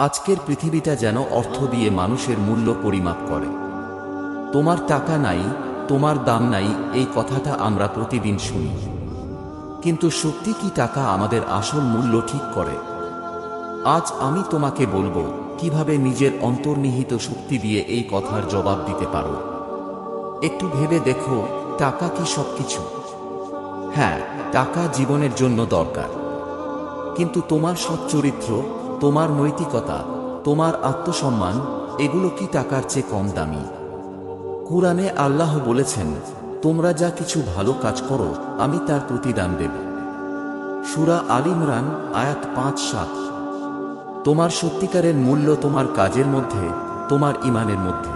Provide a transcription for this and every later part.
আজকের পৃথিবীটা যেন অর্থ দিয়ে মানুষের মূল্য পরিমাপ করে। তোমার টাকা নাই, তোমার দাম নাই, এই কথাটা আমরা প্রতিদিন শুনি। কিন্তু সত্যি কি টাকা আমাদের আসল মূল্য ঠিক করে? আজ আমি তোমাকে বলব, কীভাবে নিজের অন্তর্নিহিত শক্তি দিয়ে এই কথার জবাব দিতে পারো। একটু ভেবে দেখো, টাকা কি সবকিছু? হ্যাঁ টাকা জীবনের জন্য দরকার। কিন্তু তোমার সচ্চরিত্র তোমার নৈতিকতা, তোমার আত্মসম্মান, এগুলো কি টাকার চেয়ে কম দামি? কুরআনে আল্লাহ বলেছেন, তোমরা যা কিছু ভালো কাজ করো, আমি তার প্রতিদান দেব। সুরা আল ইমরান, আয়াত পাঁচ সাত। তোমার সত্যিকারের মূল্য তোমার কাজের মধ্যে, তোমার ইমানের মধ্যে।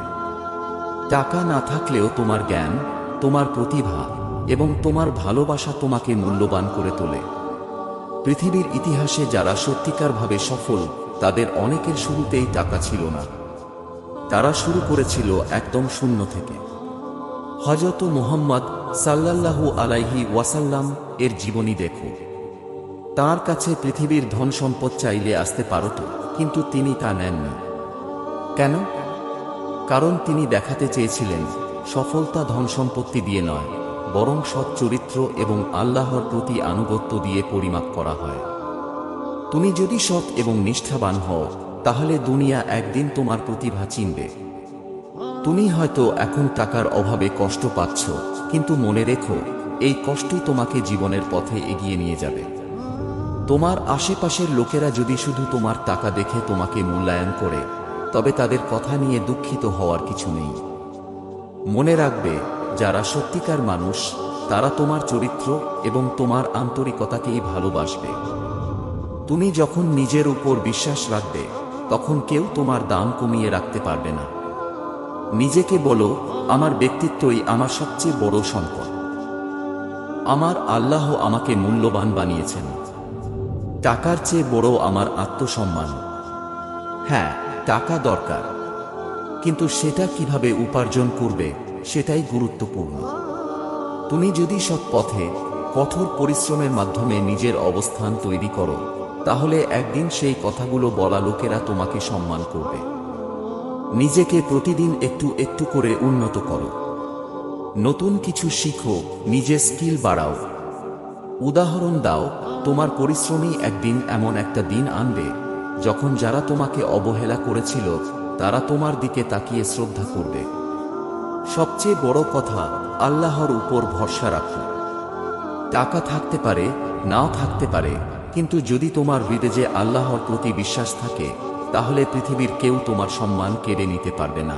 টাকা না থাকলেও তোমার জ্ঞান, তোমার প্রতিভা এবং তোমার ভালোবাসা তোমাকে মূল্যবান করে তোলে। পৃথিবীর ইতিহাসে যারা সত্যিকারভাবে সফল, তাদের অনেকের শুরুতেই টাকা ছিল না। তারা শুরু করেছিল একদম শূন্য থেকে। হজরত মুহাম্মদ সাল্লাল্লাহু আলাইহি ওয়াসাল্লাম এর জীবনী দেখো। তার কাছে পৃথিবীর ধন সম্পদ চাইলে আসতে পারত কিন্তু তিনি তা নেননি। কেন? কারণ তিনি দেখাতে চেয়েছিলেন, সফলতা ধন সম্পত্তি দিয়ে নয়। বরং সৎ চরিত্র এবং আল্লাহর প্রতি আনুগত্য দিয়ে পরিমাপ করা হয়। তুমি যদি সৎ এবং নিষ্ঠাবান হও, তাহলে দুনিয়া একদিন তোমার প্রতিভা চিনবে। তুমি হয়তো এখন টাকার অভাবে কষ্ট পাচ্ছ, কিন্তু মনে রেখো, এই কষ্টই তোমাকে জীবনের পথে এগিয়ে নিয়ে যাবে। তোমার আশেপাশের লোকেরা যদি শুধু তোমার টাকা দেখে তোমাকে মূল্যায়ন করে, তবে তাদের কথা নিয়ে দুঃখিত হওয়ার কিছু নেই। মনে রাখবে যারা সত্যিকার মানুষ, তারা তোমার চরিত্র এবং তোমার আন্তরিকতাকেই ভালোবাসবে। তুমি যখন নিজের উপর বিশ্বাস রাখবে, তখন কেউ তোমার দাম কমিয়ে রাখতে পারবে না। নিজেকে বলো, আমার ব্যক্তিত্বই আমার সবচেয়ে বড় সম্পদ। আমার আল্লাহ আমাকে মূল্যবান বানিয়েছেন। টাকার চেয়ে বড় আমার আত্মসম্মান। হ্যাঁ টাকা দরকার। কিন্তু সেটা কীভাবে উপার্জন করবে সেটাই গুরুত্বপূর্ণ। তুমি যদি সৎ পথে কঠোর পরিশ্রমের মাধ্যমে নিজের অবস্থান তৈরি করো, তাহলে একদিন সেই কথাগুলো বলা লোকেরা তোমাকে সম্মান করবে। নিজেকে প্রতিদিন একটু একটু করে উন্নত করো। নতুন কিছু শিখো, নিজের স্কিল বাড়াও। উদাহরণ দাও, তোমার পরিশ্রমই একদিন এমন একটা দিন আনবে, যখন যারা তোমাকে অবহেলা করেছিল, তারা তোমার দিকে তাকিয়ে শ্রদ্ধা করবে। সবচেয়ে বড় কথা আল্লাহর উপর ভরসা রাখো। টাকা থাকতে পারে, নাও থাকতে পারে, কিন্তু যদি তোমার হৃদয়ে আল্লাহর প্রতি বিশ্বাস থাকে, তাহলে পৃথিবীর কেউ তোমার সম্মান কেড়ে নিতে পারবে না।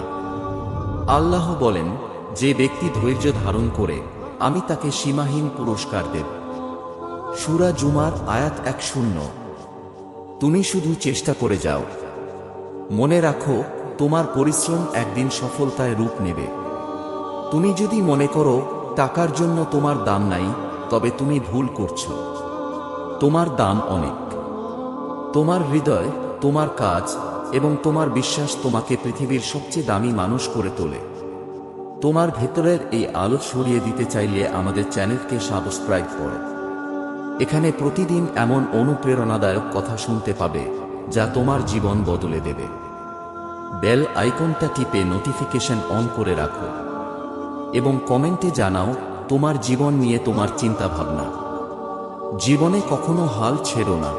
আল্লাহ বলেন, যে ব্যক্তি ধৈর্য ধারণ করে, আমি তাকে সীমাহীন পুরস্কার দেব। সুরা জুমার আয়াত এক শূন্য। তুমি শুধু চেষ্টা করে যাও। মনে রাখো, তোমার পরিশ্রম একদিন সফলতায় রূপ নেবে। তুমি যদি মনে করো, টাকার জন্য তোমার দাম নাই, তবে তুমি ভুল করছ। তোমার দাম অনেক। তোমার হৃদয়, তোমার কাজ এবং তোমার বিশ্বাস তোমাকে পৃথিবীর সবচেয়ে দামি মানুষ করে তোলে। তোমার ভেতরের এই আলো সরিয়ে দিতে চাইলে আমাদের চ্যানেলকে সাবস্ক্রাইব করো। এখানে প্রতিদিন এমন অনুপ্রেরণাদায়ক কথা শুনতে পাবে, যা তোমার জীবন বদলে দেবে। বেল আইকনটা টিপে নোটিফিকেশন অন করে রাখো। এবং কমেন্টে জানাও, তোমার জীবন নিয়ে তোমার চিন্তা ভাবনা জীবনে কখনো হাল ছেড়ো না।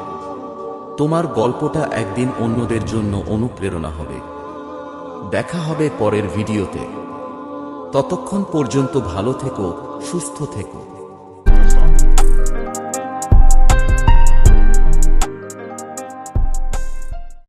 তোমার গল্পটা একদিন অন্যদের জন্য অনুপ্রেরণা হবে। দেখা হবে পরের ভিডিওতে। ততক্ষণ পর্যন্ত ভালো থেকো, সুস্থ থেকো।